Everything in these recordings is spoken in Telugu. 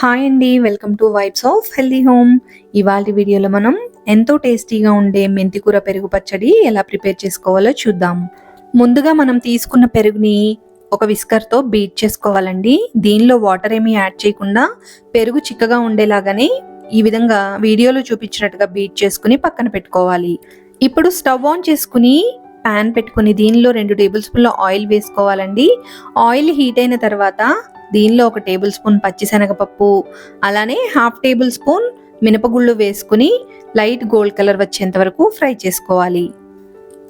హాయ్ అండి welcome to vibes of healthy home. ఇవాళ వీడియోలో మనం ఎంతో టేస్టీగా ఉండే మెంతికూర పెరుగు పచ్చడి ఎలా ప్రిపేర్ చేసుకోవాలో చూద్దాం. ముందుగా మనం తీసుకున్న పెరుగుని ఒక విస్కర్తో బీట్ చేసుకోవాలండి. దీనిలో వాటర్ ఏమీ యాడ్ చేయకుండా పెరుగు చిక్కగా ఉండేలాగానే ఈ విధంగా వీడియోలో చూపించినట్టుగా బీట్ చేసుకుని పక్కన పెట్టుకోవాలి. ఇప్పుడు స్టవ్ ఆన్ చేసుకుని ప్యాన్ పెట్టుకుని దీనిలో రెండు టేబుల్ స్పూన్ల ఆయిల్ వేసుకోవాలండి. ఆయిల్ హీట్ అయిన తర్వాత దీనిలో ఒక టేబుల్ స్పూన్ పచ్చిశనగపప్పు అలానే హాఫ్ టేబుల్ స్పూన్ మినపగుళ్ళు వేసుకుని లైట్ గోల్డ్ కలర్ వచ్చేంత వరకు ఫ్రై చేసుకోవాలి.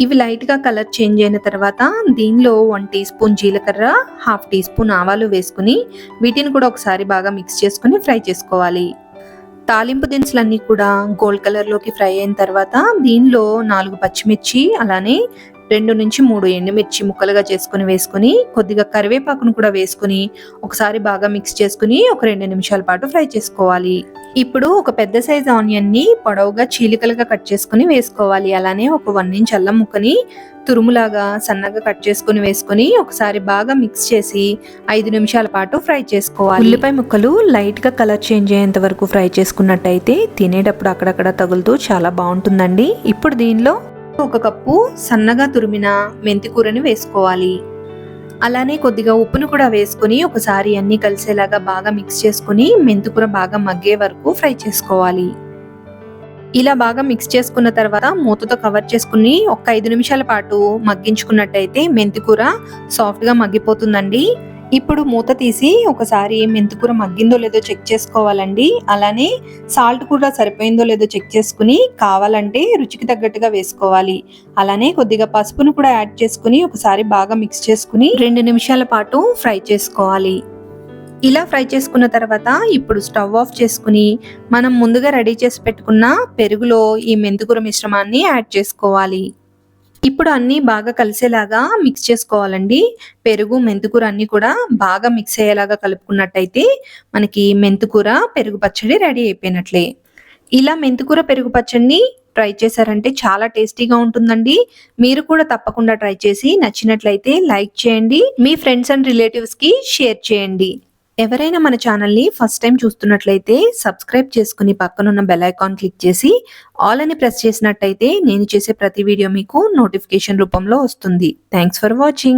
ఇవి లైట్గా కలర్ చేంజ్ అయిన తర్వాత దీనిలో వన్ టీ స్పూన్ జీలకర్ర హాఫ్ టీ స్పూన్ ఆవాలు వేసుకుని వీటిని కూడా ఒకసారి బాగా మిక్స్ చేసుకుని ఫ్రై చేసుకోవాలి. తాలింపు దినుసులన్నీ కూడా గోల్డ్ కలర్లోకి ఫ్రై అయిన తర్వాత దీనిలో నాలుగు పచ్చిమిర్చి అలానే రెండు నుంచి మూడు ఎండుమిర్చి ముక్కలుగా చేసుకుని వేసుకుని కొద్దిగా కరివేపాకును కూడా వేసుకుని ఒకసారి బాగా మిక్స్ చేసుకుని ఒక రెండు నిమిషాల పాటు ఫ్రై చేసుకోవాలి. ఇప్పుడు ఒక పెద్ద సైజ్ ఆనియన్ని పొడవుగా చీలికలుగా కట్ చేసుకుని వేసుకోవాలి. అలానే ఒక వన్ ఇంచ్ అల్లం ముక్కని తురుములాగా సన్నగా కట్ చేసుకుని వేసుకుని ఒకసారి బాగా మిక్స్ చేసి ఐదు నిమిషాల పాటు ఫ్రై చేసుకోవాలి. ఉల్లిపాయ ముక్కలు లైట్గా కలర్ చేంజ్ అయ్యేంత వరకు ఫ్రై చేసుకున్నట్టయితే తినేటప్పుడు అక్కడక్కడ తగులుతూ చాలా బాగుంటుందండి. ఇప్పుడు దీనిలో ఒక కప్పు సన్నగా తురిమిన మెంతి కూరని వేసుకోవాలి. అలానే కొద్దిగా ఉప్పును కూడా వేసుకుని ఒకసారి అన్ని కలిసేలాగా బాగా మిక్స్ చేసుకుని మెంతుకూర బాగా మగ్గే వరకు ఫ్రై చేసుకోవాలి. ఇలా బాగా మిక్స్ చేసుకున్న తర్వాత మూతతో కవర్ చేసుకుని ఒక ఐదు నిమిషాల పాటు మగ్గించుకున్నట్టయితే మెంతికూర సాఫ్ట్గా మగ్గిపోతుందండి. ఇప్పుడు మూత తీసి ఒకసారి మెంతికూర మగ్గిందో లేదో చెక్ చేసుకోవాలండి. అలానే సాల్ట్ కూడా సరిపోయిందో లేదో చెక్ చేసుకుని కావాలంటే రుచికి తగ్గట్టుగా వేసుకోవాలి. అలానే కొద్దిగా పసుపును కూడా యాడ్ చేసుకుని ఒకసారి బాగా మిక్స్ చేసుకుని రెండు నిమిషాల పాటు ఫ్రై చేసుకోవాలి. ఇలా ఫ్రై చేసుకున్న తర్వాత ఇప్పుడు స్టవ్ ఆఫ్ చేసుకుని మనం ముందుగా రెడీ చేసి పెట్టుకున్న పెరుగులో ఈ మెంతికూర మిశ్రమాన్ని యాడ్ చేసుకోవాలి. ఇప్పుడు అన్నీ బాగా కలిసేలాగా మిక్స్ చేసుకోవాలండి. పెరుగు మెంతుకూర అన్నీ కూడా బాగా మిక్స్ అయ్యేలాగా కలుపుకున్నట్టయితే మనకి మెంతుకూర పెరుగు పచ్చడి రెడీ అయిపోయినట్లే. ఇలా మెంతుకూర పెరుగు పచ్చడిని ట్రై చేశారంటే చాలా టేస్టీగా ఉంటుందండి. మీరు కూడా తప్పకుండా ట్రై చేసి నచ్చినట్లయితే లైక్ చేయండి. మీ ఫ్రెండ్స్ అండ్ రిలేటివ్స్కి షేర్ చేయండి. ఎవరైనా మన ఛానల్ని ఫస్ట్ టైం చూస్తున్నట్లయితే సబ్స్క్రైబ్ చేసుకుని పక్కనున్న బెల్ ఐకాన్ క్లిక్ చేసి ఆల్ అని ప్రెస్ చేసినట్టయితే నేను చేసే ప్రతి వీడియో మీకు నోటిఫికేషన్ రూపంలో వస్తుంది. Thanks for watching